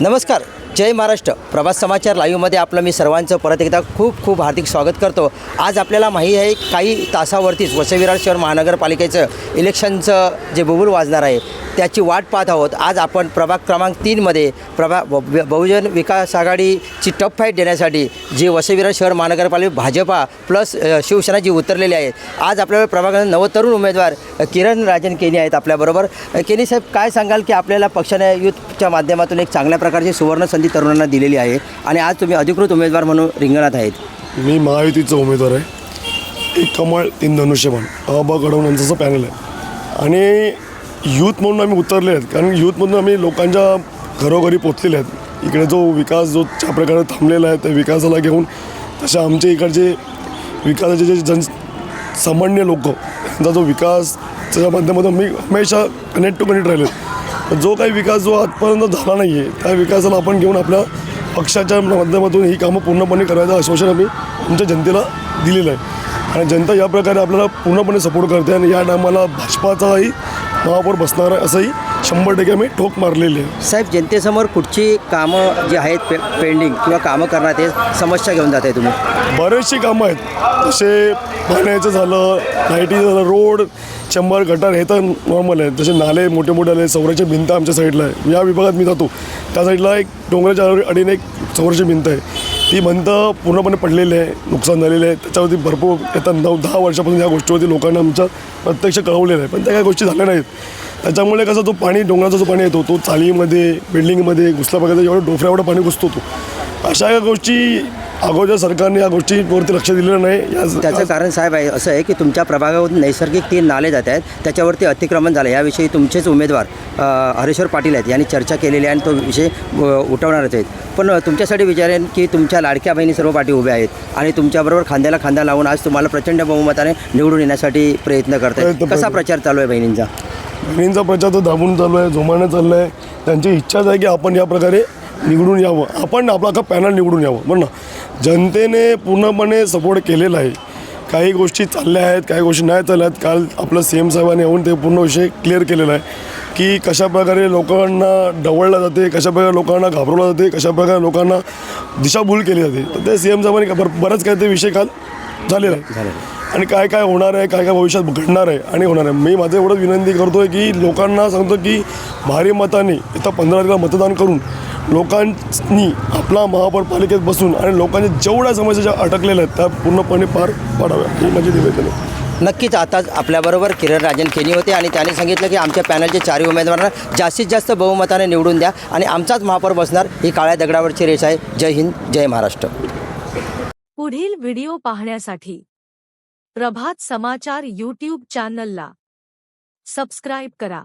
नमस्कार. जय महाराष्ट्र. प्रभास समाचार लाईव्हमध्ये आपलं मी सर्वांचं परत एकदा खूप खूप हार्दिक स्वागत करतो. आज आपल्याला माहीत आहे काही तासावरतीच वसविरार शहर महानगरपालिकेचं इलेक्शनचं जे बुबुल वाजणार आहे त्याची वाट पाहत आहोत. आज आपण प्रभाग क्रमांक तीनमध्ये प्रभा ब- बहुजन विकास आघाडीची टफ फाईट देण्यासाठी जी वसविरार शहर महानगरपालिका भाजपा प्लस शिवसेना जी उतरलेली आहे आज आपल्याला प्रभागात नवतरुण उमेदवार किरण राजन केनी आहेत आपल्याबरोबर. केनी साहेब काय सांगाल की आपल्याला पक्षाने युथच्या माध्यमातून एक चांगल्या प्रकारची सुवर्ण संधी तरुणांना दिलेली आहे आणि आज तुम्ही अधिकृत उमेदवार म्हणून रिंगणात आहेत. मी महायुतीचा उमेदवार आहे. एक कमळ तीन धनुष्यबाण अबा घडवून यांचं पॅनल आहे. आणि यूथ म्हणून आम्ही उतरले आहेत. कारण यूथमधून आम्ही लोकांच्या घरोघरी पोचलेले आहेत. इकडे जो विकास जो ज्या प्रकारे थांबलेला आहे त्या विकासाला घेऊन तशा आमच्या इकडचे विकासाचे जे जन सामान्य लोक त्यांचा जो विकास त्याच्या माध्यमातून मी हमेशा कनेक्ट टू कनेक्ट राहिले जो काही विकास जो आजपर्यंत झाला नाही आहे त्या विकासाला आपण घेऊन आपल्या पक्षाच्या माध्यमातून ही कामं पूर्णपणे करायचं आश्वासन आम्ही आमच्या जनतेला दिलेलं आहे. आणि जनता या प्रकारे आपल्याला पूर्णपणे सपोर्ट करते आणि या टायमाला भाजपाचाही महापौर बसणार आहे असंही शंभर टक्के आम्ही ठोक मारलेली आहे. साहेब जनतेसमोर कुठची कामं जी आहेत पे पेंडिंग किंवा कामं करणार समस्या घेऊन जात आहे तुम्ही? बरेचशी कामं आहेत. जसे पाण्याचं झालं लाईटीचं झालं रोड शंभर गटार हे तर नॉर्मल आहे जसे नाले मोठे मोठे आले सौराच्या भिंत आमच्या साईडला आहे. या विभागात मी जातो. त्या साईडला एक डोंगराच्या अडीने एक सौराची भिंत आहे. ती भंत पूर्णपणे पडलेली आहे नुकसान झालेलं आहे. त्याच्यावरती भरपूर येतात नऊ दहा वर्षापासून या गोष्टीवरती लोकांना आमच्या प्रत्यक्ष कळवलेलं आहे. पण त्या काही गोष्टी झाल्या नाहीत. त्याच्यामुळे कसं तो पाणी डोंगराचा जो पाणी येतो तो चालीमध्ये बिल्डिंगमध्ये घुसला बघायचा एवढं डोफऱ्यावर पाणी घुसतो तो. अशा या गोष्टी अगोदर सरकारने या गोष्टीवरती लक्ष दिलेलं नाही. या त्याचं कारण साहेब आहे असं आहे की तुमच्या प्रभागामधून नैसर्गिक तीन नाले जात आहेत. त्याच्यावरती अतिक्रमण झालं. याविषयी तुमचेच उमेदवार अ, हरेश्वर पाटील आहेत. यांनी चर्चा केलेली आहे आणि तो विषय अ, उठवणारच आहेत. पण अ, तुमच्यासाठी विचारेन की तुमच्या लाडक्या बहिणी सर्व पाठी उभ्या आहेत आणि तुमच्याबरोबर खांद्याला खांदा लावून आज तुम्हाला प्रचंड बहुमताने निवडून येण्यासाठी प्रयत्न करत आहेत प्रयत्न- कसा प्रचार चालू आहे बहिणींचा? बहिणींचा प्रचार तर दाबून चालू आहे जोमाने चाललं आहे त्यांची इच्छाच आहे की आपण या प्रकारे निवडून यावं. आपण आपला अख्खा पॅनल निवडून यावं. बरं ना. जनतेने पूर्णपणे सपोर्ट केलेला आहे. काही गोष्टी चालल्या आहेत काही गोष्टी नाही चालल्या आहेत. काल आपलं सी एम साहेबांनी येऊन ते पूर्ण विषय क्लिअर केलेला आहे. की कशा प्रकारे लोकांना डवळलं जाते कशा प्रकारे लोकांना घाबरवलं जाते कशा प्रकारे लोकांना दिशाभूल केली जाते. तर ते सी एम साहेबांनी बरंच काही ते विषय काल झालेला आहे. आणि काय काय होणार आहे काय काय भविष्यात घडणार आहे आणि होणार आहे. मी माझं एवढंच विनंती करतो आहे की लोकांना सांगतो की भारी मताने येत्या पंधरा तारखेला मतदान करून लोकांनी आपला महानगरपालिकेत बसून आणि लोकांच्या जेवढ्या समस्या ज्या अटकलेल्या आहेत त्या पूर्णपणे पार पाडाव्या ही माझी निवेदन आहे. नक्कीच आता आपल्याबरोबर किरण राजन केनी होते आणि त्यांनी सांगितलं की आमच्या पॅनलचे चारही उमेदवारांना जास्तीत जास्त बहुमताने निवडून द्या आणि आमचाच महापौर बसणार ही काळ्या दगडावरची रेष आहे. जय हिंद जय महाराष्ट्र. पुढील व्हिडिओ पाहण्यासाठी प्रभात समाचार यूट्यूब चॅनलला सबस्क्राईब करा.